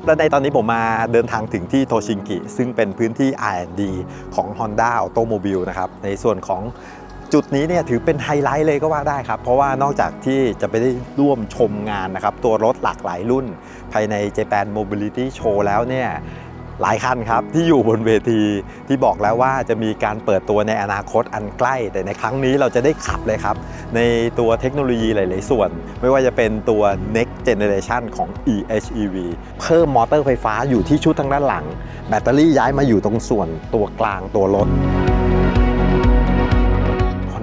ับและในตอนนี้ผมมาเดินทางถึงที่โทชิงกิ ซึ่งเป็นพื้นที่ R&D ของ Honda Automobile นะครับ ในส่วนของจุดนี้เนี่ยถือเป็นไฮไลท์เลยก็ว่าได้ครับ เพราะว่านอกจากที่จะไปได้ร่วมชมงานนะครับ ตัวรถหลากหลายรุ่น ภายใน Japan Mobility Show แล้วเนี่ย หลายคันครับ ที่อยู่บนเวทีที่บอกแล้วว่าจะมีการเปิดตัวในอนาคตอันใกล้ แต่ในครั้งนี้เราจะได้ขับเลยครับ ในตัวเทคโนโลยีหลาย ๆ ส่วน ไม่ว่าจะเป็นตัว next generation ของ EHEV เพิ่มมอเตอร์ไฟฟ้าอยู่ที่ชุดทางด้านหลัง แบตเตอรี่ย้ายมาอยู่ตรงส่วนตัวกลางตัวรถ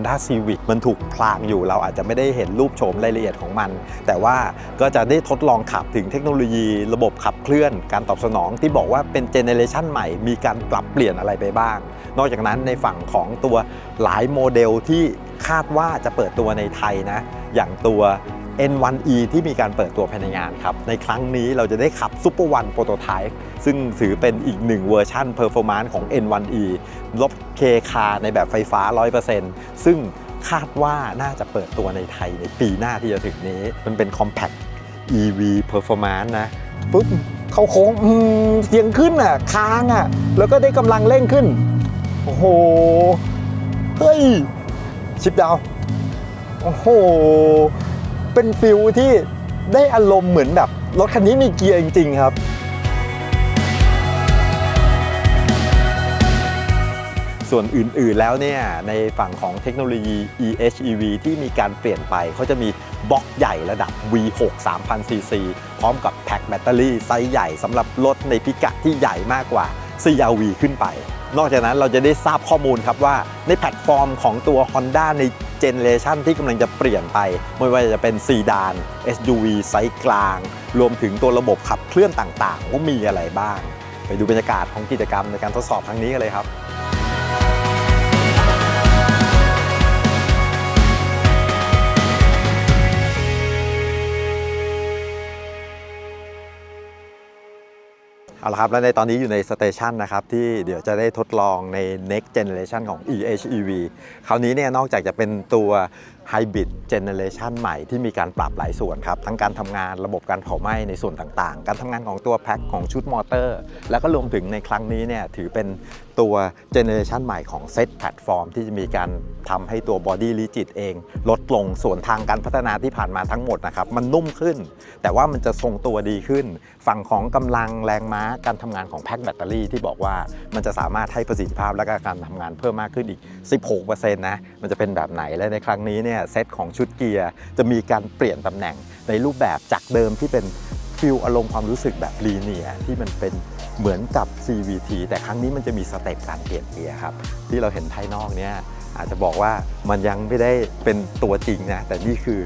Honda Civic มันถูกพลางอยู่ เราอาจจะไม่ได้เห็นรูปโฉมรายละเอียดของมัน แต่ว่าก็จะได้ทดลองขับถึงเทคโนโลยีระบบขับเคลื่อน การตอบสนองที่บอกว่าเป็นเจเนเรชันใหม่ มีการปรับเปลี่ยนอะไรไปบ้าง นอกจากนั้นในฝั่งของตัวหลายโมเดลที่คาดว่าจะเปิดตัวในไทยนะ อย่างตัว N1E ที่มีการเปิดตัวภายในงานครับ ในครั้งนี้เราจะได้ขับ Super One Prototype ซึ่งถือเป็นอีกหนึ่งเวอร์ชั่น Performance ของ N1E รถเคคาในแบบไฟฟ้า 100%ซึ่งคาดว่าน่าจะเปิดตัวในไทยในปีหน้าที่จะถึงนี้ มันเป็น Compact EV Performance นะปุ๊บเข้าโค้งเสียงขึ้นอะค้างอะ แล้วก็ได้กำลังเร่งขึ้น โอ้โห เฮ้ย ชิปดาว โอ้โห เป็นฟิลที่ได้อารมณ์เหมือนแบบรถคันนี้มีเกียร์จริง ๆ ครับ ส่วนอื่นๆแล้วเนี่ยในฝั่งของเทคโนโลยี EHEV ที่มีการเปลี่ยนไปเขาจะมีบล็อกใหญ่ระดับ V6 3000 cc พร้อมกับแพ็คแบตเตอรี่ไซส์ใหญ่สำหรับรถในพิกัดที่ใหญ่มากกว่า CRV ขึ้นไป นอกจากนั้นเราจะได้ทราบข้อมูลครับว่าในแพลตฟอร์มของตัว Honda ใน เจเนเรชันที่กำลังจะเปลี่ยนไป ไม่ว่าจะเป็นซีดาน SUV ไซส์กลาง รวมถึงตัวระบบขับเคลื่อนต่างๆว่ามีอะไรบ้าง ไปดูบรรยากาศของกิจกรรมในการทดสอบครั้งนี้กันเลยครับ เอาละครับ และในตอนนี้อยู่ในสเตชันนะครับ ที่เดี๋ยวจะได้ทดลองใน next generation ของ EHEV คราวนี้เนี่ยนอกจากจะเป็นตัว Hybrid Generation ใหม่ที่มีการปรับหลายส่วนครับ ทั้งการทำงานระบบการเผาไหม้ในส่วนต่างๆ การทำงานของตัวแพ็คของชุดมอเตอร์ แล้วก็รวมถึงในครั้งนี้เนี่ยถือเป็น ตัวเจเนอเรชันใหม่ของเซตแพลตฟอร์มที่จะมีการทำให้ตัวบอดี้ลิจิตเอง ลดลงส่วนทางการพัฒนาที่ผ่านมาทั้งหมดนะครับ มันนุ่มขึ้น แต่ว่ามันจะทรงตัวดีขึ้น ฝั่งของกำลังแรงม้าการทำงานของแพ็คแบตเตอรี่ที่บอกว่ามันจะสามารถให้ประสิทธิภาพและการทำงานเพิ่มมากขึ้นอีก 16%นะมันจะเป็นแบบไหนและในครั้งนี้เนี่ยเซตของชุดเกียร์จะมีการเปลี่ยนตำแหน่งในรูปแบบจากเดิมที่เป็นฟิลอารมณ์ความรู้สึกแบบลีเนียที่มันเป็น เหมือนกับ CVT แต่ครั้งนี้มันจะมีสเต็ปการเปลี่ยนเกียร์ครับ ที่เราเห็นภายนอกเนี่ยอาจจะบอกว่ามันยังไม่ได้เป็นตัวจริงนะ แต่นี่คือ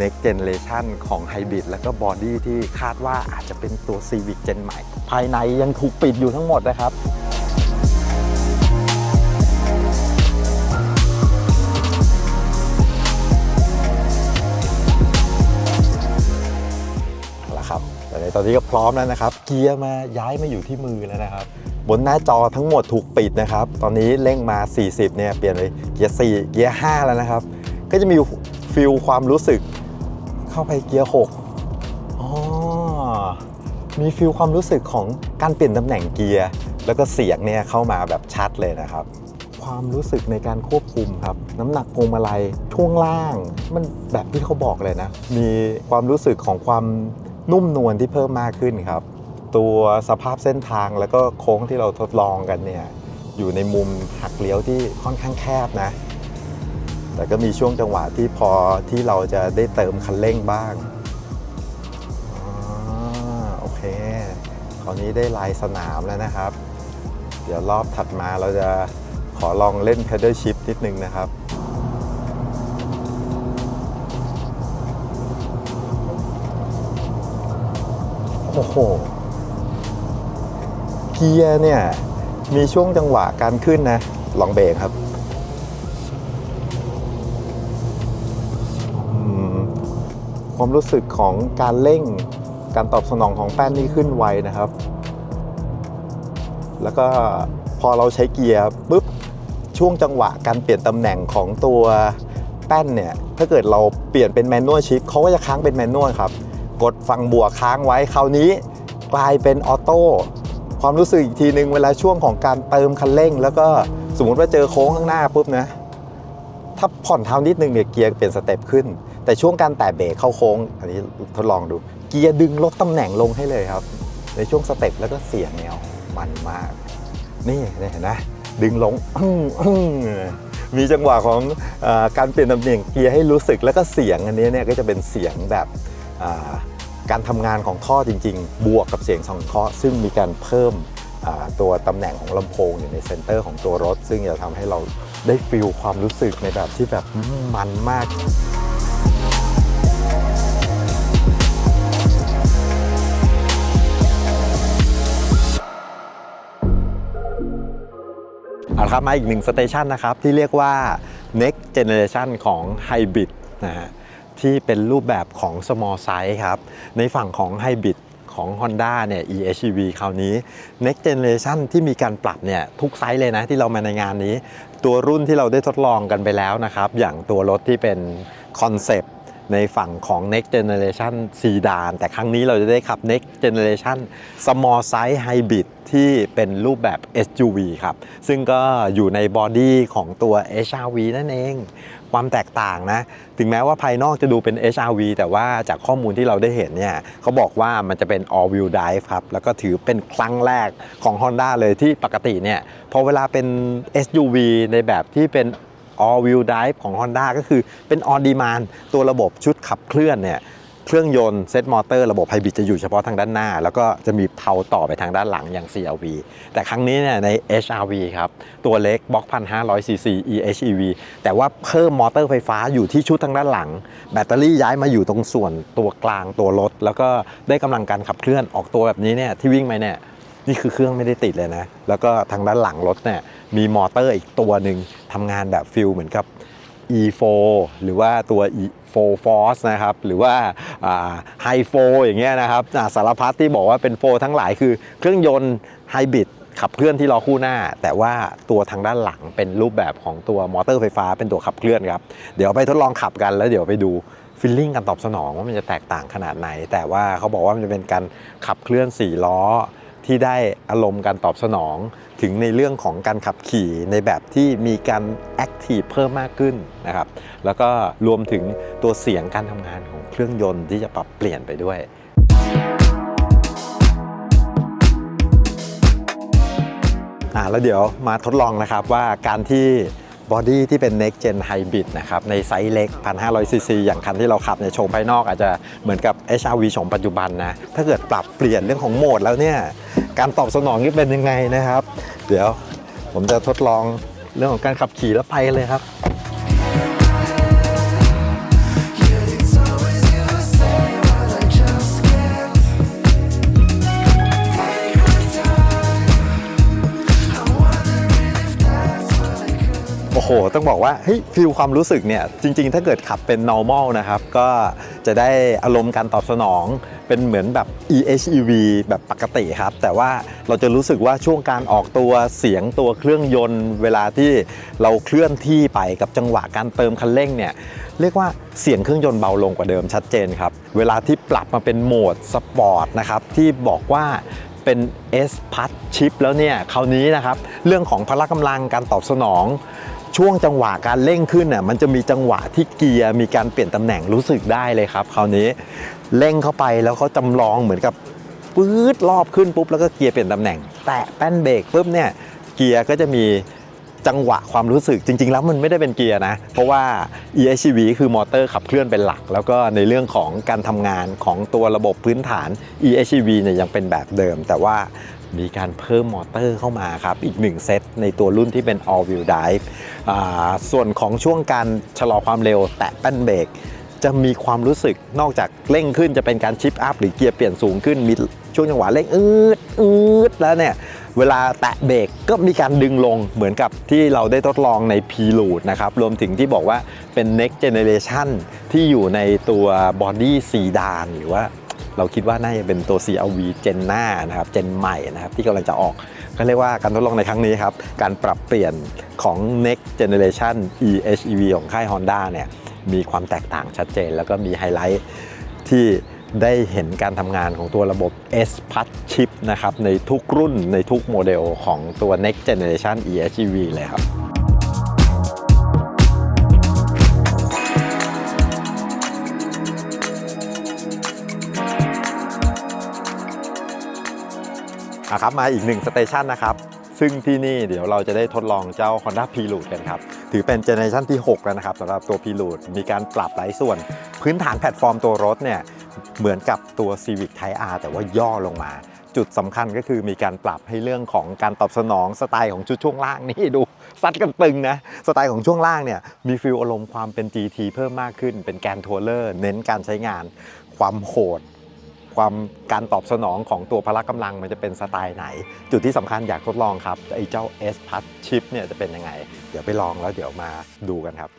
next generation ของไฮบริดแล้วก็บอดี้ที่คาดว่าอาจจะเป็นตัว Civic Gen ใหม่ ภายในยังถูกปิดอยู่ทั้งหมดนะครับ ตอนนี้ก็พร้อมแล้วนะครับ เกียร์มาย้ายมาอยู่ที่มือแล้วนะครับ บนหน้าจอทั้งหมดถูกปิดนะครับ ตอนนี้เร่งมา 40 เนี่ยเปลี่ยนเลยเกียร์4เกียร์5แล้วนะครับ ก็จะมีฟิลความรู้สึก เข้าไปเกียร์6อ๋อมีฟิลความรู้สึกของการเปลี่ยนตำแหน่งเกียร์แล้วก็เสียงเนี่ยเข้ามาแบบชัดเลยนะครับ ความรู้สึกในการควบคุมครับ น้ำหนักพวงมาลัยช่วงล่าง มันแบบที่เขาบอกเลยนะ มีความรู้สึกของความ นุ่มนวลที่เพิ่มมากขึ้นครับ ตัวสภาพเส้นทางแล้วก็โค้งที่เราทดลองกันเนี่ยอยู่ในมุมหักเลี้ยวที่ค่อนข้างแคบนะ แต่ก็มีช่วงจังหวะที่พอที่เราจะได้เติมคันเร่งบ้างอโอเค คราวนี้ได้ลายสนามแล้วนะครับ เดี๋ยวรอบถัดมาเราจะขอลองเล่น pedal shift นิดนึงนะครับ โอ้โห เกียร์เนี่ย มีช่วงจังหวะการขึ้นนะ ลองเบรกครับความรู้สึกของการเร่งการตอบสนองของแป้นนี่ขึ้นไวนะครับ แล้วก็พอเราใช้เกียร์ปุ๊บช่วงจังหวะการเปลี่ยนตำแหน่งของตัวแป้นเนี่ย ถ้าเกิดเราเปลี่ยนเป็นแมนนวลชิฟเขาก็จะค้างเป็นแมนนวลครับ กดฝั่งบวค้างไว้คราวนี้กลายเป็นออโต้ความรู้สึกอีกทีนึงเวลาช่วงของการเติมคันเร่ง แล้วก็สมมุติว่าเจอโค้งข้างหน้าปุ๊บนะถ้าผ่อนเท้านิดนึงเนี่ยเกียร์เปลี่ยนสเต็ปขึ้น แต่ช่วงการแตะเบรกเข้าโค้ง อันนี้ทดลองดู เกียร์ดึงลดตำแหน่งลงให้เลยครับ ในช่วงสเต็ปแล้วก็เสียงเนี่ยมันมาก นี่เห็นไหมดึงลงมีจังหวะของอการเปลี่ยนตำแหน่งเกียร์ให้รู้สึกแล้วก็เสียงอันนี้เนี่ยก็จะเป็นเสียงแบบ การทำงานของท่อจริง ๆ บวกกับเสียงสังเคราะห์ซึ่งมีการเพิ่มตัวตำแหน่งของลำโพงอยู่ในเซนเตอร์ของตัวรถ ซึ่งจะทำให้เราได้ฟีลความรู้สึกในแบบที่แบบมันมากเอาละครับมาอีกหนึ่งสเตชันนะครับ ที่เรียกว่า next generation ของ Hybrid นะฮะ ที่เป็นรูปแบบของ small size ครับ ในฝั่งของ Hybrid ของ Honda เนี่ย eHEV คราวนี้ next generation ที่มีการปรับเนี่ยทุกไซส์เลยนะที่เรามาในงานนี้ ตัวรุ่นที่เราได้ทดลองกันไปแล้วนะครับ อย่างตัวรถที่เป็นคอนเซปต์ ในฝั่งของ next generation sedan แต่ครั้งนี้เราจะได้ขับ next generation small size hybrid ที่เป็นรูปแบบ SUV ครับ ซึ่งก็อยู่ในบอดี้ของตัว HRV นั่นเอง ความแตกต่างนะ ถึงแม้ว่าภายนอกจะดูเป็น HRV แต่ว่าจากข้อมูลที่เราได้เห็นเนี่ยเขาบอกว่ามันจะเป็น all wheel drive ครับ แล้วก็ถือเป็นครั้งแรกของ Honda เลยที่ปกติเนี่ยพอเวลาเป็น SUV ในแบบที่เป็น all wheel drive ของ Honda ก็คือเป็น on demand ตัวระบบชุดขับเคลื่อนเนี่ยเครื่องยนต์เซตมอเตอร์ระบบไฮบริดจะอยู่เฉพาะทางด้านหน้า แล้วก็จะมีเพาต่อไปทางด้านหลังอย่าง CRV แต่ครั้งนี้เนี่ยใน HRV ครับ ตัวเล็กบล็อก 1,500 cc eHEV แต่ว่าเพิ่มมอเตอร์ไฟฟ้าอยู่ที่ชุดทางด้านหลัง แบตเตอรี่ย้ายมาอยู่ตรงส่วนตัวกลางตัวรถ แล้วก็ได้กำลังการขับเคลื่อนออกตัวแบบนี้เนี่ยที่วิ่งไปเนี่ย นี่คือเครื่องไม่ได้ติดเลยนะ แล้วก็ทางด้านหลังรถเนี่ยมีมอเตอร์อีกตัวหนึ่งทำงานแบบฟิลเหมือนกับ E4 หรือว่าตัว E4 Force นะครับ หรือว่าไฮโฟอย่างเงี้ยนะครับาสารพัดที่บอกว่าเป็นโฟทั้งหลายคือเครื่องยนต์ไฮบริดขับเคลื่อนที่ล้อคู่หน้า แต่ว่าตัวทางด้านหลังเป็นรูปแบบของตัวมอเตอร์ไฟฟ้าเป็นตัวขับเคลื่อนครับ เดี๋ยวไปทดลองขับกันแล้วเดี๋ยวไปดูฟิลลิ่งการตอบสนองว่ามันจะแตกต่างขนาดไหน แต่ว่าเขาบอกว่ามันจะเป็นการขับเคลื่อน4ล้อ ที่ได้อารมณ์การตอบสนอง ถึงในเรื่องของการขับขี่ในแบบที่มีการแอคทีฟเพิ่มมากขึ้นนะครับแล้วก็รวมถึงตัวเสียงการทำงานของเครื่องยนต์ที่จะปรับเปลี่ยนไปด้วยอ่าแล้วเดี๋ยวมาทดลองนะครับว่าการที่บอดี้ที่เป็น next gen hybrid นะครับในไซส์เล็ก 1,500 cc อย่างคันที่เราขับในยโชว์ภายนอกอาจจะเหมือนกับ HRV โฉมปัจจุบันนะ ถ้าเกิดปรับเปลี่ยนเรื่องของโหมดแล้วเนี่ย การตอบสนองนี่เป็นยังไงนะครับ เดี๋ยวผมจะทดลองเรื่องของการขับขี่แล้วไปเลยครับโอ้โหต้องบอกว่าเฮ้ยฟิลความรู้สึกเนี่ยจริง ๆ ถ้าเกิดขับเป็น normal นะครับ ก็จะได้อารมณ์การตอบสนอง เป็นเหมือนแบบ eHEV แบบปกติครับ แต่ว่าเราจะรู้สึกว่าช่วงการออกตัวเสียงตัวเครื่องยนต์ เวลาที่เราเคลื่อนที่ไปกับจังหวะการเติมคันเร่งเนี่ยเรียกว่าเสียงเครื่องยนต์เบาลงกว่าเดิมชัดเจนครับ เวลาที่ปรับมาเป็นโหมดสปอร์ตนะครับที่บอกว่าเป็น S พัดชิปแล้วเนี่ยคราวนี้นะครับ เรื่องของพละกำลังการตอบสนองช่วงจังหวะการเร่งขึ้นน่ะมันจะมีจังหวะที่เกียร์มีการเปลี่ยนตำแหน่งรู้สึกได้เลยครับ คราวนี้ เร่งเข้าไปแล้วเขาจำลองเหมือนกับปื๊ดรอบขึ้นปุ๊บแล้วก็เกียร์เปลี่ยนตำแหน่ง แตะแป้นเบรกปุ๊บเนี่ยเกียร์ก็จะมีจังหวะความรู้สึกจริง ๆ แล้วมันไม่ได้เป็นเกียร์นะ เพราะว่า e-hv คือมอเตอร์ขับเคลื่อนเป็นหลัก แล้วก็ในเรื่องของการทำงานของตัวระบบพื้นฐาน e-hv เนี่ยยังเป็นแบบเดิม แต่ว่ามีการเพิ่มมอเตอร์เข้ามาครับ อีก 1 เซตในตัวรุ่นที่เป็น all wheel drive ส่วนของช่วงการชะลอความเร็วแตะแป้นเบรก จะมีความรู้สึกนอกจากเร่งขึ้นจะเป็นการชิปอัพหรือเกียร์เปลี่ยนสูงขึ้นมีช่วงจังหวะเร่งอืดอืดแล้วเนี่ยเวลาแตะเบรกก็มีการดึงลงเหมือนกับที่เราได้ทดลองใน p l o o d นะครับรวมถึงที่บอกว่าเป็น next generation ที่อยู่ในตัวบอดี้ซีดานหรือว่าเราคิดว่าน่าจะเป็นตัว CRV เจนหน้านะครับเจนใหม่นะครับที่กำลังจะออกก็เรียกว่าการทดลองในครั้งนี้ครับ การปรับเปลี่ยนของ next generation eHEV ของค่าย Honda เนี่ย มีความแตกต่างชัดเจน แล้วก็มีไฮไลท์ที่ได้เห็นการทำงานของตัวระบบ S p a t Chip นะครับ ในทุกรุ่นในทุกโมเดลของตัว Next Generation EHEV เลยครับอะครับมาอีกหนึ่งสเตชันนะครับ ซึ่งที่นี่เดี๋ยวเราจะได้ทดลองเจ้า Honda Prelude กันครับ ถือเป็นเจเนอเรชันที่ 6 แล้วนะครับสำหรับตัว Prelude มีการปรับหลายส่วน พื้นฐานแพลตฟอร์มตัวรถเนี่ยเหมือนกับตัว Civic Type R แต่ว่าย่อลงมา จุดสำคัญก็คือมีการปรับให้เรื่องของการตอบสนองสไตล์ของชุดช่วงล่างนี่ดูซัดกันตึงนะ สไตล์ของช่วงล่างเนี่ยมีฟิลอารมณ์ความเป็น GT เพิ่มมากขึ้น เป็นแกนทัวเลอร์เน้นการใช้งานความโหด ความการตอบสนองของตัวพละกำลังมันจะเป็นสไตล์ไหน จุดที่สำคัญอยากทดลองครับไอ้เจ้า S p a s Chip เนี่ยจะเป็นยังไง เดี๋ยวไปลองแล้วเดี๋ยวมาดูกันครับ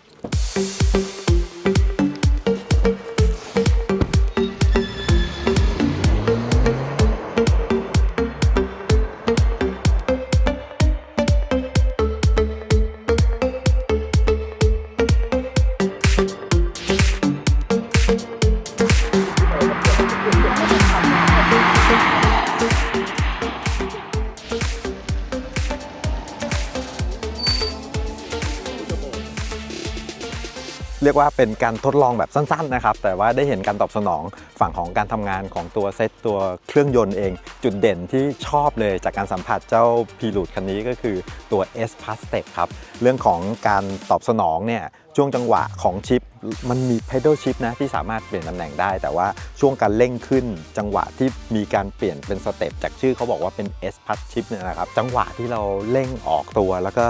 เรียกว่าเป็นการทดลองแบบสั้นๆนะครับ แต่ว่าได้เห็นการตอบสนองฝั่งของการทำงานของตัวเซตตัวเครื่องยนต์เอง จุดเด่นที่ชอบเลยจากการสัมผัสเจ้าพีรูดคันนี้ก็คือตัว S p a s t e c ครับ เรื่องของการตอบสนองเนี่ย ช่วงจังหวะของชิป มันมี pedal shift นะที่สามารถเปลี่ยนตำแหน่งได้ แต่ว่าช่วงการเร่งขึ้นจังหวะที่มีการเปลี่ยนเป็นสเต็ปจากชื่อเขาบอกว่าเป็น S p a s shift เนี่ยนะครับ จังหวะที่เราเร่งออกตัวแล้วก็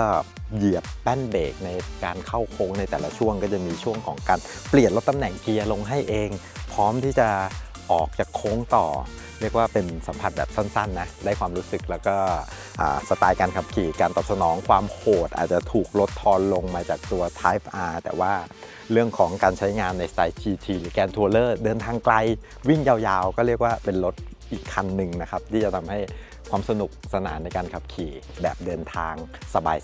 เหยียบแป้นเบรกในการเข้าโค้งในแต่ละช่วงก็จะมีช่วงของการเปลี่ยนลดตำแหน่งเกียร์ลงให้เอง พร้อมที่จะ ออกจากโค้งต่อ เรียกว่าเป็นสัมผัสแบบสั้นๆนะได้ความรู้สึกแล้วก็สไตล์การขับขี่การตอบสนองความโหด อาจจะถูกลดทอนลงมาจากตัว Type R แต่ว่าเรื่องของการใช้งานในสไตล์ GT หรือแกนทัวเลอร์เดินทางไกล วิ่งยาวๆ ก็เรียกว่าเป็นรถอีกคันหนึ่งนะครับที่จะทำให้ความสนุกสนานในการขับขี่แบบเดินทาง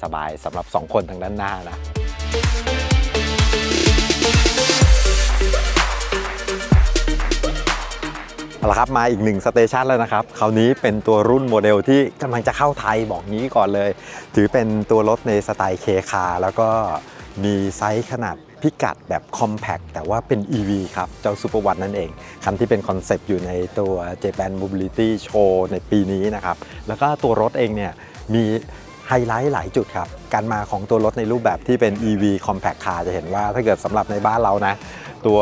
สบายๆสำหรับ 2 คนทางด้านหน้านะ เอาละครับมาอีกหนึ่งสเตชันแล้วนะครับ คราวนี้เป็นตัวรุ่นโมเดลที่กำลังจะเข้าไทยบอกงี้ก่อนเลย ถือเป็นตัวรถในสไตล์เคคาแล้วก็มีไซส์ขนาดพิกัดแบบ Compact แต่ว่าเป็น EV ครับ เจ้า Super One นั่นเอง คันที่เป็นคอนเซปต์อยู่ในตัว Japan Mobility Show ในปีนี้นะครับ แล้วก็ตัวรถเองเนี่ยมีไฮไลท์หลายจุดครับ การมาของตัวรถในรูปแบบที่เป็น EV Compact Car จะเห็นว่าถ้าเกิดสำหรับในบ้านเรานะ ตัว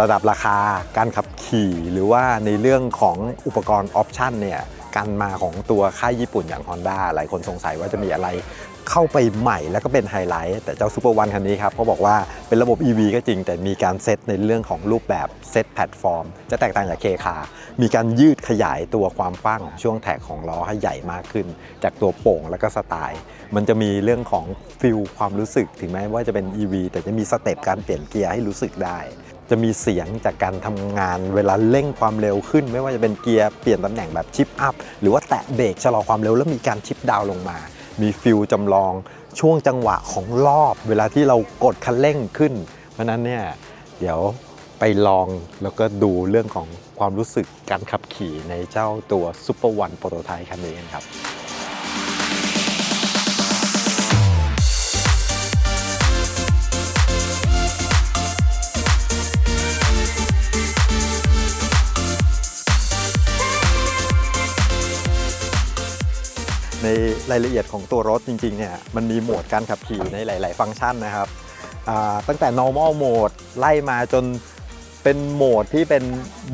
ระดับราคาการขับขี่ หรือว่าในเรื่องของอุปกรณ์ออปชันเนี่ยการมาของตัวค่ายญี่ปุ่นอย่าง Honda หลายคนสงสัยว่าจะมีอะไร เข้าไปใหม่แล้วก็เป็นไฮไลท์แต่เจ้า Super One คันนี้ครับเขาบอกว่าเป็นระบบ EV ก็จริง แต่มีการเซตในเรื่องของรูปแบบเซตแพลตฟอร์ม จะแตกต่างจากเคคามีการยืดขยายตัวความกว้างของช่วงแท็กของล้อให้ใหญ่มากขึ้น จากตัวโป่งแล้วก็สไตล์ มันจะมีเรื่องของฟิลความรู้สึกถึงแม้ว่าจะเป็น EV แต่จะมีสเต็ปการเปลี่ยนเกียร์ให้รู้สึกได้จะมีเสียงจากการทำงานเวลาเร่งความเร็วขึ้น ไม่ว่าจะเป็นเกียร์เปลี่ยนตำแหน่งแบบชิปอัพ หรือว่าแตะเบรกชะลอความเร็วแล้วมีการชิปดาวลงมา มีฟิลจำลองช่วงจังหวะของรอบเวลาที่เรากดคันเร่งขึ้น เพราะนั้นเนี่ยเดี๋ยวไปลองแล้วก็ดูเรื่องของความรู้สึกการขับขี่ในเจ้าตัว Super One Prototype คันนี้กันครับ ในรายละเอียดของตัวรถจริงๆเนี่ยมันมีโหมดการขับขี่ในหลาย ๆ ฟังก์ชันนะครับตั้งแต่ normal mode ไล่มาจนเป็นโหมดที่เป็น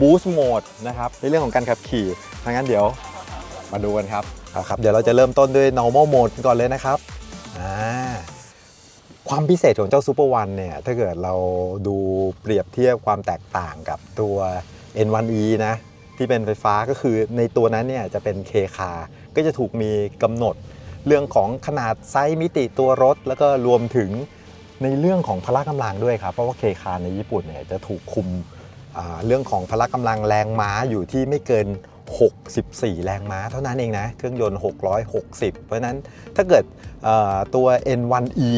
boost mode นะครับในเรื่องของการขับขี่ดังนั้นเดี๋ยวมาดูกันครับเอาครับเดี๋ยวเราจะเริ่มต้นด้วย normal mode ก่อนเลยนะครับความพิเศษของเจ้า Super One เนี่ยถ้าเกิดเราดูเปรียบเทียบความแตกต่างกับตัว N1E นะที่เป็นไฟฟ้าก็คือในตัวนั้นเนี่ยจะเป็นเคคา ก็จะถูกมีกำหนด เรื่องของขนาดไซส์มิติตัวรถ แล้วก็รวมถึงในเรื่องของพละกำลังด้วยครับ เพราะว่าเคคาในญี่ปุ่นเนี่ยจะถูกคุมเรื่องของพละกำลังแรงม้าอยู่ที่ไม่เกิน 64 แรงม้าเท่านั้นเองนะ เครื่องยนต์ 660 เพราะนั้นถ้าเกิดตัว N1E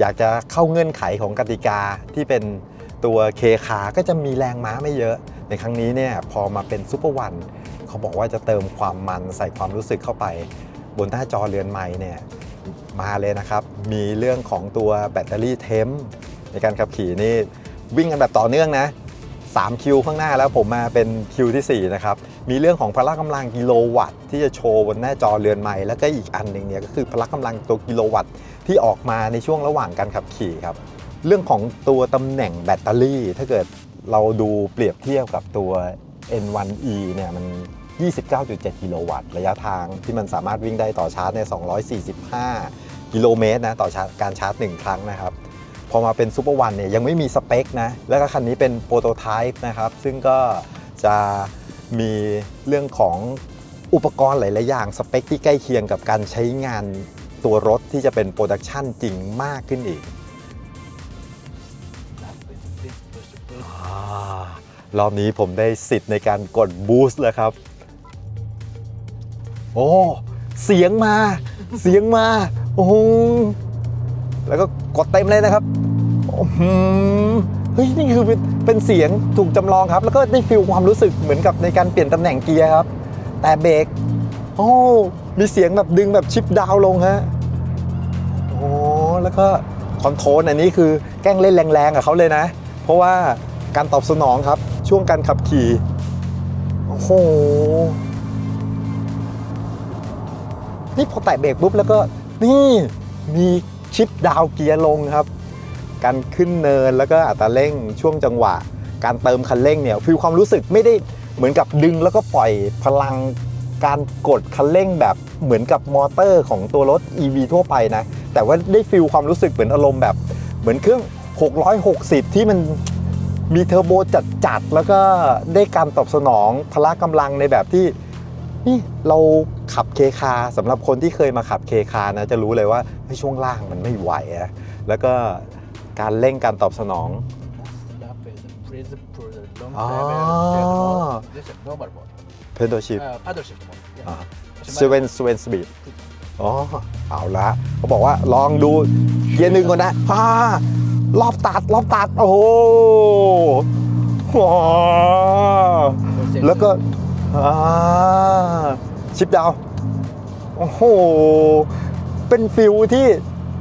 อยากจะเข้าเงื่อนไขของกติกาที่เป็นตัวเคคาก็จะมีแรงม้าไม่เยอะ ในครั้งนี้เนี่ยพอมาเป็นซูเปอร์วัน เขาบอกว่าจะเติมความมันใส่ความรู้สึกเข้าไป บนหน้าจอเรือนไม้เนี่ยมาเลยนะครับ มีเรื่องของตัวแบตเตอรี่เทมในการขับขี่นี่วิ่งกันแบบต่อเนื่องนะ3คิวข้างหน้าแล้วผมมาเป็นคิวทีสี่4 นะครับ มีเรื่องของพละกำลังกิโลวัตต์ที่จะโชว์บนหน้าจอเรือนไม้แล้วก็อีกอันหนึ่งเนี่ยก็คือพละกำลังตัวกิโลวัตต์ที่ออกมาในช่วงระหว่างการขับขี่ครับ เรื่องของตัวตำแหน่งแบตเตอรี่ ถ้าเกิดเราดูเปรียบเทียบกับตัว N1E เนี่ยมัน 29.7 กิโลวัตต์ ระยะทางที่มันสามารถวิ่งได้ต่อชาร์จในย245 กิโลเมตรนะต่อชาร์จการชาร์จ 1 ครั้งนะครับ พอมาเป็นซูเปอร์วันเนี่ยยังไม่มีสเปคนะ แล้วก็คันนี้เป็นโปรโตไทป์นะครับ ซึ่งก็จะมีเรื่องของอุปกรณ์หลาย ๆ อย่าง สเปคที่ใกล้เคียงกับการใช้งานตัวรถที่จะเป็นโปรดักชันจริงมากขึ้นอีกอารอบนี้ผมได้สิทธิ์ในการกดบูสต์แล้วครับ โอ้เสียงมาเสียงมาโอ้โหแล้วก็กดเต็มเลยนะครับอื้อหือเฮ้ยนี่คือเป็นเสียงถูกจำลองครับ แล้วก็ได้ฟีลความรู้สึกเหมือนกับในการเปลี่ยนตำแหน่งเกียร์ครับ แต่เบรกโอ้มีเสียงแบบดึงแบบชิปดาวลงฮะโอ้แล้วก็คอนโทรลอันนี้คือแกล้งเล่นแรงๆกับเขาเลยนะ เพราะว่าการตอบสนองครับช่วงการขับขี่โอ้โห นี่พอแตะเบรกปุ๊บแล้วก็นี่มีชิปดาวเกียร์ลงครับ การขึ้นเนินแล้วก็อัตราเร่งช่วงจังหวะ การเติมคันเร่งเนี่ยฟีลความรู้สึกไม่ได้เหมือนกับดึงแล้วก็ปล่อยพลังการกดคันเร่งแบบเหมือนกับมอเตอร์ของตัวรถ EV ทั่วไปนะ แต่ว่าได้ฟีลความรู้สึกเหมือนอารมณ์แบบเหมือนเครื่อง 660 ที่มันมีเทอร์โบจัดๆ แล้วก็ได้การตอบสนองพละกำลังในแบบที่ เราขับเคคาสำหรับคนที่เคยมาขับเคคานะจะรู้เลยว่าเฮ้ยช่วงล่างมันไม่ไหวอะแล้วก็การเร่งการตอบสนอง Lap is raise for the long Ah. drive and this is normal mode. เพด l ชิ p Uh, paddle shift mode. Yeah. อ่า Doesn't เซเว่น matter. เซเว่นสปีดอ๋อเอาละเขาบอกว่าลองดูเกียร์หนึ่งก่อนนะฮ่ารอบตัดรอบตัด โอ้โหว้าว Same แล้วก็อ่า ชิปดาว โอ้โห เป็นฟิลที่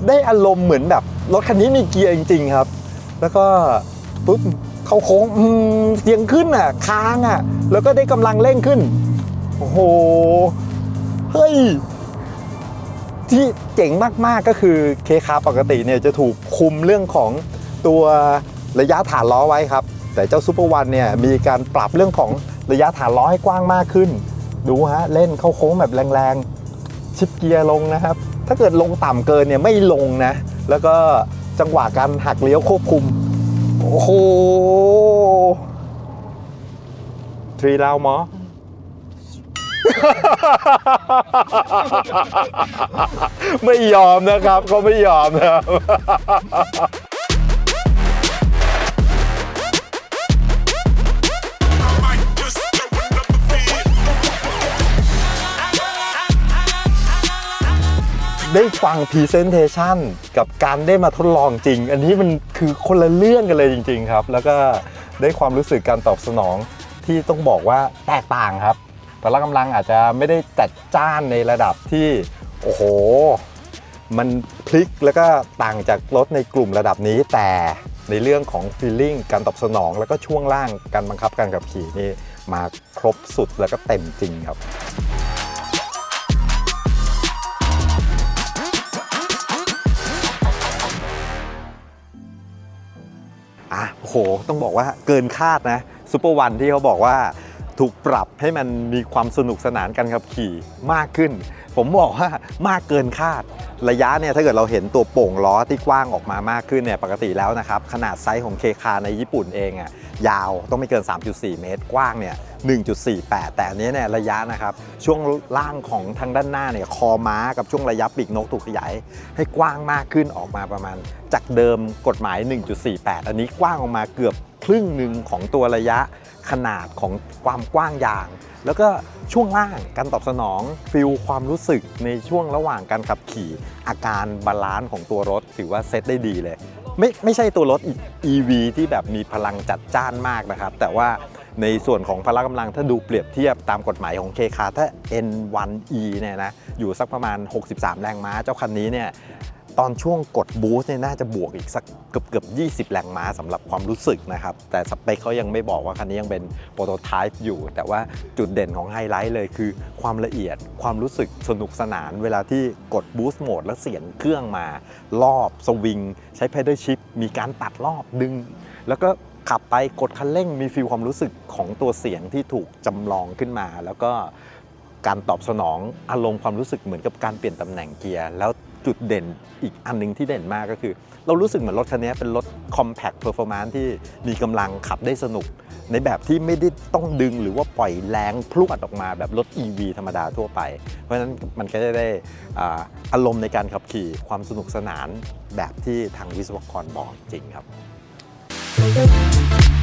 ได้อารมณ์เหมือนแบบ รถคันนี้มีเกียร์จริง ๆ ครับ แล้วก็ปุ๊บเข้าโค้งเสียงขึ้นอะ ค้างอะ แล้วก็ได้กำลังเร่งขึ้น โอ้โห เฮ้ย ที่เจ๋งมาก ๆ ก็คือเคคาปกติเนี่ยจะถูกคุมเรื่องของตัวระยะฐานล้อไว้ครับ แต่เจ้าซูเปอร์วันเนี่ยมีการปรับเรื่องของ ระยะฐานล้อให้กว้างมากขึ้น ดูฮะเล่นเข้าโค้งแบบแรงๆ ชิปเกียร์ลงนะครับ ถ้าเกิดลงต่ำเกินเนี่ยไม่ลงนะ แล้วก็จังหวะการหักเลี้ยวควบคุม โอ้โหทรีลาวมอไม่ยอมนะครับเขาไม่ยอมนะครับ ได้ฟัง Presentation กับการได้มาทดลองจริง อันนี้มันคือคนละเรื่องกันเลยจริง ๆ ครับ แล้วก็ได้ความรู้สึกการตอบสนองที่ต้องบอกว่าแตกต่างครับพละกำลังอาจจะไม่ได้จัดจ้านในระดับที่โอ้โห มันพลิกแล้วก็ต่างจากรถในกลุ่มระดับนี้ แต่ในเรื่องของ feeling การตอบสนอง แล้วก็ช่วงล่างการบังคับการขับขี่นี่มาครบสุดแล้วก็เต็มจริงครับ โอ้โห ต้องบอกว่าเกินคาดนะซูเปอร์วันที่เขาบอกว่าถูกปรับให้มันมีความสนุกสนานการขับขี่มากขึ้น ผมบอกว่ามากเกินคาด ระยะเนี่ยถ้าเกิดเราเห็นตัวโป่งล้อที่กว้างออกมามากขึ้นเนี่ยปกติแล้วนะครับ ขนาดไซส์ของเคคาในญี่ปุ่นเองอะ่ะยาวต้องไม่เกิน 3.4 เมตร กว้างเนี่ย 1.48 แต่อันนี้เนี่ยระยะนะครับ ช่วงล่างของทางด้านหน้าเนี่ยคอม้ากับช่วงระยะปีกนกถูกขยายให้กว้างมากขึ้นออกมาประมาณ จากเดิมกฎหมาย 1.48 อันนี้กว้างออกมาเกือบครึ่งหนึ่งของตัวระยะขนาดของความกว้างยาง แล้วก็ช่วงล่างการตอบสนองฟิลความรู้สึกในช่วงระหว่างการขับขี่ อาการบาลานซ์ของตัวรถถือว่าเซตได้ดีเลย ไม่ไม่ใช่ตัวรถ EV ที่แบบมีพลังจัดจ้านมากนะครับ แต่ว่า ในส่วนของพละกำลังถ้าดูเปรียบเทียบตามกฎหมายของเคคาถ้า N1E เนี่ยนะอยู่สักประมาณ 63 แรงม้า เจ้าคันนี้เนี่ยตอนช่วงกดบูสต์เนี่ยน่าจะบวกอีกสักเกือบเกือบ20 แรงม้าสำหรับความรู้สึกนะครับ แต่สเปคเขายังไม่บอกว่าคันนี้ยังเป็นโปรโตไทป์อยู่ แต่ว่าจุดเด่นของไฮไลท์เลยคือ ความละเอียดความรู้สึกสนุกสนาน เวลาที่กดบูสต์โหมดแล้วเสียงเครื่องมา รอบสวิง ใช้ pedal shift มีการตัดรอบดึง แล้วก็ ขับไปกดคันเร่งมีฟีลความรู้สึกของตัวเสียงที่ถูกจำลองขึ้นมา แล้วก็การตอบสนองอารมณ์ความรู้สึกเหมือนกับการเปลี่ยนตำแหน่งเกียร์ แล้วจุดเด่นอีกอันหนึงที่เด่นมากก็คือ เรารู้สึกเหมือนรถคันนี้เป็นรถ compact performance ที่มีกำลังขับได้สนุก ในแบบที่ไม่ได้ต้องดึงหรือว่าปล่อยแรงพรวดออกมาแบบรถ EV ธรรมดาทั่วไป เพราะฉะนั้นมันก็จะได้อาอารมณ์ในการขับขี่ความสนุกสนานแบบที่ทางวิศวกรบอกจริงครับ Thank you.